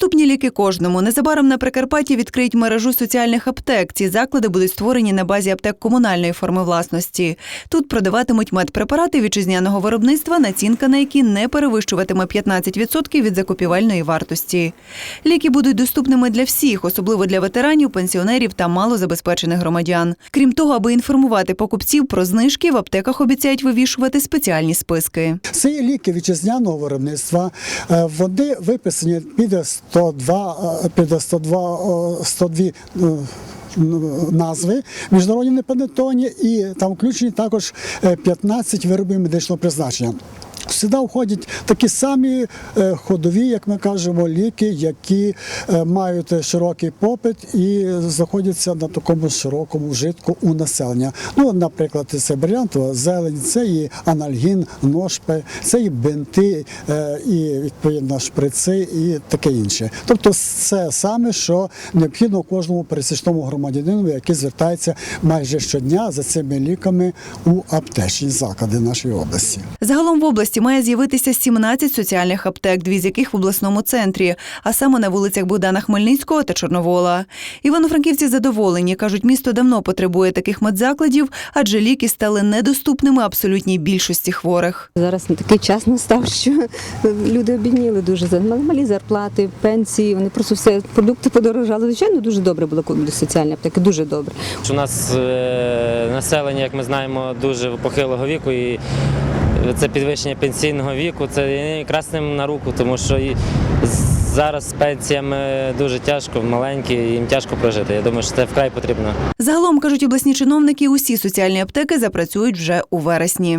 Доступні ліки кожному. Незабаром на Прикарпатті відкриють мережу соціальних аптек. Ці заклади будуть створені на базі аптек комунальної форми власності. Тут продаватимуть медпрепарати вітчизняного виробництва, націнка на які не перевищуватиме 15% від закупівельної вартості. Ліки будуть доступними для всіх, особливо для ветеранів, пенсіонерів та малозабезпечених громадян. Крім того, аби інформувати покупців про знижки, в аптеках обіцяють вивішувати спеціальні списки. Це ліки вітчизняного виробництва. Е, Вони виписані під 102, е, піде 102, о, 102 е, назви міжнародні непанетоні, і там включені також е, 15 виробів медичного призначення. Сюди входять такі самі е, ходові, як ми кажемо, ліки, які е, мають широкий попит і знаходяться на такому широкому вжитку у населення. Ну, наприклад, це брилянтова зелень, це і анальгін, ношпи, це і бинти, е, і відповідно шприци, і таке інше. Тобто, це саме, що необхідно кожному пересічному громадянину, який звертається майже щодня за цими ліками у аптечні заклади нашої області. Загалом в області має з'явитися 17 соціальних аптек, дві з яких в обласному центрі, а саме на вулицях Богдана Хмельницького та Чорновола. Івано-франківці задоволені. кажуть, місто давно потребує таких медзакладів, адже ліки стали недоступними абсолютній більшості хворих. Зараз такий час настав, що люди обідніли дуже за малі зарплати, пенсії. Вони просто все продукти подорожали. Звичайно, дуже добре було коли соціальні аптеки. Дуже добре. У нас е, населення, як ми знаємо, дуже похилого віку, і це підвищення пенсійного віку, це якраз ним на руку, тому що і зараз з пенсіями дуже тяжко, маленькі, їм тяжко прожити. Я думаю, що це вкрай потрібно. Загалом кажуть обласні чиновники, усі соціальні аптеки запрацюють вже у вересні.